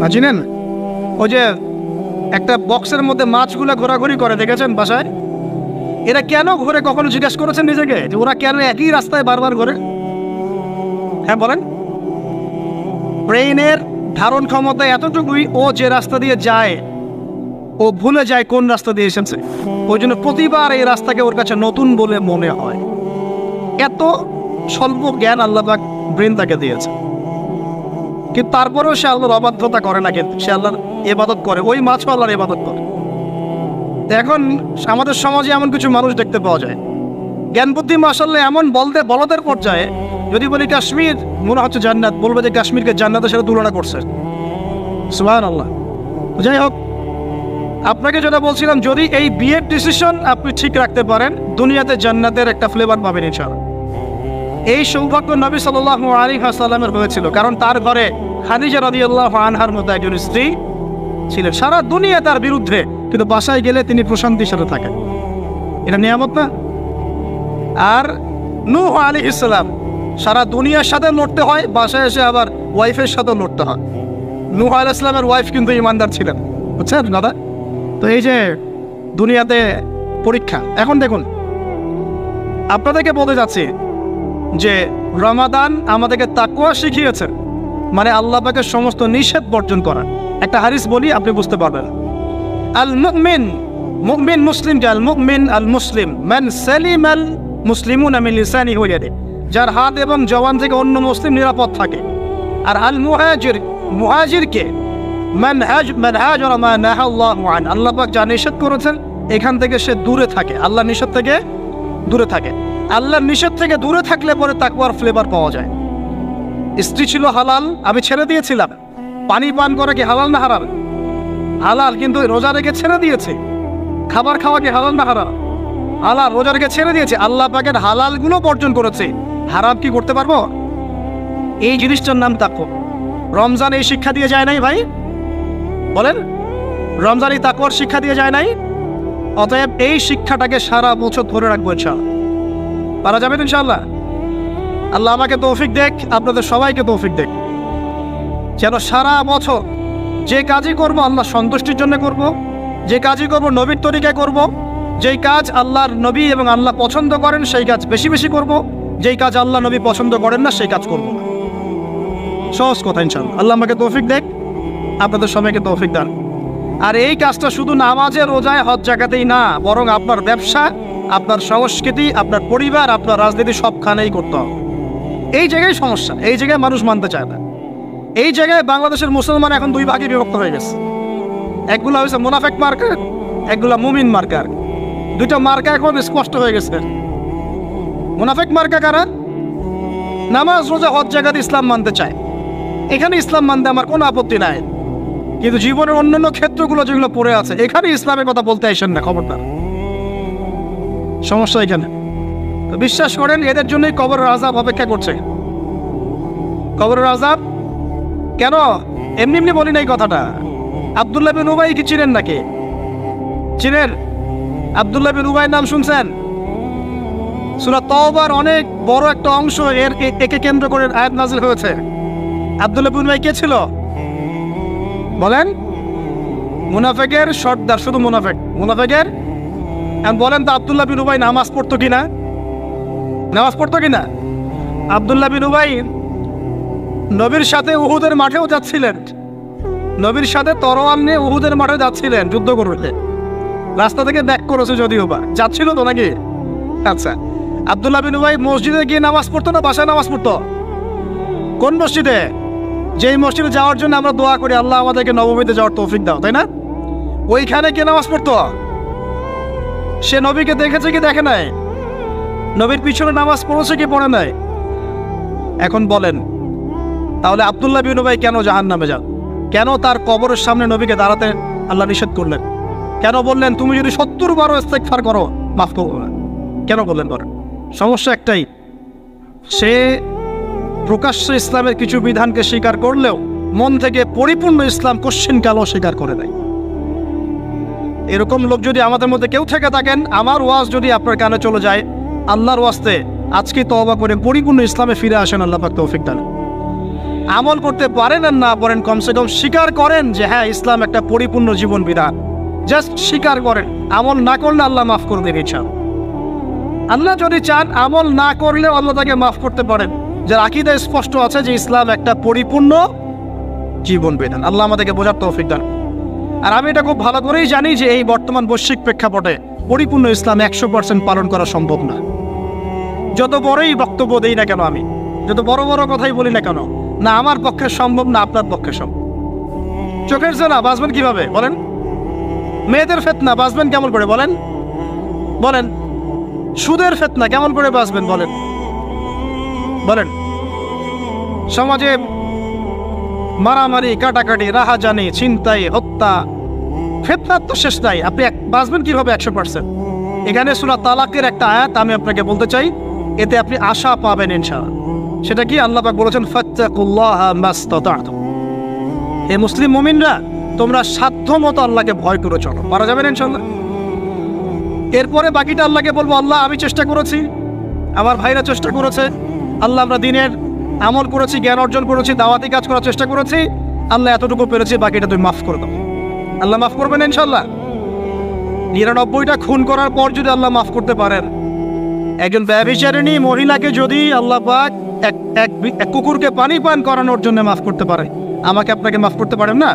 মাছ চিনেন ওই যে একটা বক্সের মধ্যে মাছগুলো ঘোরাঘুরি করে, দেখেছেন বাসায়? এরা কেন ঘুরে কখনো জিজ্ঞেস করেছেন নিজেকে? যে ওরা কেন একই রাস্তায় বারবার ঘোরে? হ্যাঁ বলেন। ব্রেইনের ধারণ ক্ষমতা এতটুকুই ও যে রাস্তা দিয়ে যায়, ও ভুলে যায় কোন রাস্তা দিয়ে এসেছে। ওই জন্য প্রতিবার এই রাস্তাকে ওর কাছে নতুন বলে মনে হয়। এত স্বল্প জ্ঞান আল্লাহবাক ব্রেন তাকে দিয়েছে কিন্তু তারপরেও সে আল্লাহর অবাধ্যতা করে না কিন্তু, সে আল্লাহর এবাদত করে। ওই মাছও আল্লাহর এবাদত করে। এখন আমাদের সমাজে এমন কিছু মানুষ দেখতে পাওয়া যায়। জ্ঞান বুদ্ধি মাসাল্লাহ এমন বলতে বলদের পর্যায়ে, যদি বলি কাশ্মীর, মনে হচ্ছে জান্নাত, বলবে যে কাশ্মীরকে জান্নাতের সাথে তুলনা করছে। সুবাহ আল্লাহ যাই হোক, আপনাকে যেটা বলছিলাম, যদি এই বিয়ের ডিসিশন আপনি ঠিক রাখতে পারেন, দুনিয়াতে জান্নাতের একটা ফ্লেভার পাবেন ইনশাআল্লাহ। এই সৌভাগ্য নবী সাল্লাহ আলী হাসাল্লামের হয়েছিল, কারণ তার ঘরে খাদিজা রদি আল্লাহ আনহার মতো একজন স্ত্রী ছিলেন। সারা দুনিয়া তার বিরুদ্ধে, কিন্তু বাসায় গেলে তিনি প্রশান্তির সাথে থাকেন। এটা নিয়ামত না? আর নূহ আলী ইসলাম সারা দুনিয়ার সাথে লড়তে হয়, বাসায় এসে আবার ওয়াইফের সাথে লড়তে হয়। নূহ আল ইসলামের ওয়াইফ কিন্তু ইমানদার ছিলেন, বুঝছেন দাদা? তো এই যে দুনিয়াতে পরীক্ষা, এখন দেখুন, আপনাদেরকে বলতে যাচ্ছি যে রমাদান আমাদেরকে তাকুয়া শিখিয়েছে। মানে আল্লাহ পাকের সমস্ত নিষেধ বর্জন করা একটা হারিস বলি, আপনি বুঝতে পারবেন। আল মুমিন মুমিন মুসলিম আল মুমিন আল মুসলিম মান সালিম আল মুসলিমুন আমিন লিসানি হয়ে যার হাত এবং জওয়ান থেকে অন্য মুসলিম নিরাপদ থাকে। আর আল মুহাজির মুহাজিরকে, মান হাজ, মান হাজার মা নাহা আল্লাহু আন, আল্লাহ পাক যা নিষেধ করেছেন, এখান থেকে সে দূরে থাকে। আল্লাহ নিষেধ থেকে দূরে থাকে। আল্লাহর নিষেধ থেকে দূরে থাকলে পরে তাকুয়ার ফ্লেভার পাওয়া যায়। স্ত্রী ছিল হালাল, আমি ছেড়ে দিয়েছিলাম। পানি পান করা কি হালাল না হারাল? হালাল, কিন্তু রোজা রেখে ছেড়ে দিয়েছে। খাবার খাওয়া কি হালাল না হারাল? হালাল রোজা রেখে ছেড়ে দিয়েছে, আল্লাহ পাকের হালালগুলো বর্জন করেছে। হারাম কি করতে পারব? এই জিনিসটার নাম তাকো রমজান এই শিক্ষা দিয়ে যায় নাই ভাই? বলেন, রমজান এই তাকুয়ার শিক্ষা দিয়ে যায় নাই? অতএব এই শিক্ষাটাকে সারা বছর ধরে রাখব ইনশাআল্লাহ। পারা যাবে তো ইনশাআল্লাহ? আল্লাহ আমাকে তৌফিক দেখ, আপনাদের সবাইকে তৌফিক দেখ। যেন সারা বছর যে কাজই করব, আল্লাহ সন্তুষ্টির জন্য করব, যে কাজই করব, নবীর তরিকায় করব, যেই কাজ আল্লাহর নবী এবং আল্লাহ পছন্দ করেন, সেই কাজ বেশি বেশি করব, যেই কাজ আল্লাহ নবী পছন্দ করেন না, সেই কাজ করব না। সহজ কথা ইনশাল্লাহ আল্লাহ আমাকে তৌফিক দেখ, আপনাদের সবাইকে তৌফিক দান। আর এই কাজটা শুধু নামাজে, রোজায়, হজ জায়গাতেই না, বরং আপনার ব্যবসা, আপনার সংস্কৃতি, আপনার পরিবার, আপনার রাজনীতি সবখানেই করতে হবে। এই জায়গায় সমস্যা, এই জায়গায় মানুষ মানতে চায় না। এই জায়গায় বাংলাদেশের মুসলমান এখন দুই ভাগে বিভক্ত হয়ে গেছে। একগুলা হয়েছে মুনাফেক মার্কার, একগুলা মুমিন মার্কার। দুইটা মার্কা এখন স্পষ্ট হয়ে গেছে। মুনাফেক মার্কা কারা? নামাজ, রোজা, হজ জায়গাতে ইসলাম মানতে চায়। এখানে ইসলাম মানতে আমার কোনো আপত্তি নাই। কিন্তু জীবনের অন্যান্য ক্ষেত্রগুলো যেগুলো পড়ে আছে, এখানে ইসলামের কথা বলতে আসেন না, খবরদার। সমস্যা এখানে। তো বিশ্বাস করেন, এদের জন্যই কবর আজাব অপেক্ষা করছে। কবরের আজাব কেন? এমনি এমনি বলি না এই কথাটা। আবদুল্লাহ বিন উবাই কি চিনেন নাকি? চিনেন? আবদুল্লাহ বিন উবাই নাম শুনছেন? সুরা তওবার অনেক বড় একটা অংশ এর একে কেন্দ্র করে আয়াত নাজিল হয়েছে। আবদুল্লাহ বিন উবাই কে ছিল? বলেন। মুনাফেকের সর্দার, শুধু মুনাফেক। মুনাফেকের? বলেন তো আবদুল্লাহ বিন উবাই নামাজ পড়তো কিনা? নামাজ পড়তো কিনা? আবদুল্লাহ বিন উবাই নবীর সাথে উহুদের মাঠেও যাচ্ছিলেন। নবীর সাথে তরোয়াল নিয়ে উহুদের মাঠে যাচ্ছিলেন যুদ্ধ করতে। রাস্তা থেকে ব্যাক করেছে যদিও বা। যাচ্ছিল তো নাকি? আচ্ছা আবদুল্লাহ বিন উবাই মসজিদে গিয়ে নামাজ পড়তো না বাসায় নামাজ পড়তো? কোন মসজিদে? যেই মসজিদে যাওয়ার জন্য আমরা দোয়া করি, আল্লাহ আমাদেরকে নবমীতে যাওয়ার তৌফিক দাও, তাই না? ওইখানে কে নামাজ পড়তো? সে নবীকে দেখেছে কি দেখে নাই? নবীর পিছনে নামাজ পড়েছে কি পড়ে নাই? এখন বলেন, তাহলে আবদুল্লাহ বিন ভাই কেন জাহান নামে যান? কেন তার কবরের সামনে নবীকে দাঁড়াতে আল্লাহ নিষেধ করলেন? কেন বললেন, তুমি যদি সত্তর বারো ইস্তেকফার করো, মাফ করব না কেন বললেন বলেন সমস্যা একটাই, সে প্রকাশ্য ইসলামের কিছু বিধানকে স্বীকার করলেও মন থেকে পরিপূর্ণ ইসলাম কোশ্চিন কালও স্বীকার করে দেয় এরকম লোক যদি আমাদের মধ্যে কেউ থেকে থাকেন, আমার ওয়াজ যদি আপনার কানে চলে যায় আল্লাহর ওয়াস্তে আজকে তওবা করে পরিপূর্ণ ইসলামে ফিরে আসেন, আল্লাহ পাক তৌফিক দান। আমল করতে পারেন আর না পারেন, কমসে কম স্বীকার করেন যে হ্যাঁ ইসলাম একটা পরিপূর্ণ জীবন বিধান। জাস্ট স্বীকার করেন, আমল না করলে আল্লাহ মাফ করে দেবে ইচ্ছা আল্লাহ যদি চান আমল না করলেও আল্লাহ তাকে মাফ করতে পারেন। যার আকিদা স্পষ্ট আছে যে ইসলাম একটা পরিপূর্ণ জীবন বিধান। আল্লাহ আমাদেরকে বোঝার তৌফিক দান। আর আমি এটা খুব ভালো করেই জানি যে এই বর্তমান বৈশ্বিক প্রেক্ষাপটে পরিপূর্ণ ইসলাম একশো পার্সেন্ট পালন করা সম্ভব না। যত বড়ই বক্তব্য দেই না কেন আমি, যত বড় বড় কথাই বলি না কেন, না আমার পক্ষে সম্ভব, না আপনার পক্ষে সম্ভব। চোখের জেনা বাঁচবেন কীভাবে? বলেন। মেয়েদের ফেতনা, বাঁচবেন কেমন করে? বলেন। বলেন। সুদের ফেতনা, কেমন করে বাঁচবেন? বলেন। বলেন। সমাজে মারামারি, কাটাকাটি, রাহাজানি, ছিনতাই, হত্যা। ফেতনার তো শেষ নাই। আপনি বাঁচবেন কীভাবে একশো পার্সেন্ট এখানে সুরা তালাকের একটা আয়াত আমি আপনাকে বলতে চাই। এতে আপনি আশা পাবেন ইনশাআল্লাহ। সেটা কি আল্লাহ বলেছেন? হে মুসলিম মুমিনরা, তোমরা সাধ্য মতো আল্লাহকে ভয় করে চলো। পারা যাবে না ইনশাআল্লাহ? এরপরে বাকিটা আল্লাহকে বলব, আল্লাহ, আমি চেষ্টা করেছি। আমার ভাইরা চেষ্টা করেছে। আল্লাহ আমরা দিনের আমল করেছি, জ্ঞান অর্জন করেছি, দাওয়াতি কাজ করার চেষ্টা করেছি। আল্লাহ এতটুকু পেরেছি, বাকিটা তুমি মাফ করে দাও। আল্লাহ মাফ করবেন ইনশাল্লাহ নিরানব্বইটা খুন করার পর যদি আল্লাহ মাফ করতে পারেন, একজন ব্যবিচারিণী মহিলাকে যদি আল্লাহ পাক এক এক কুকুরকে পানি পান করানোর জন্য মাফ করতে পারে, আমাকে আপনাকে মাফ করতে পারেন না?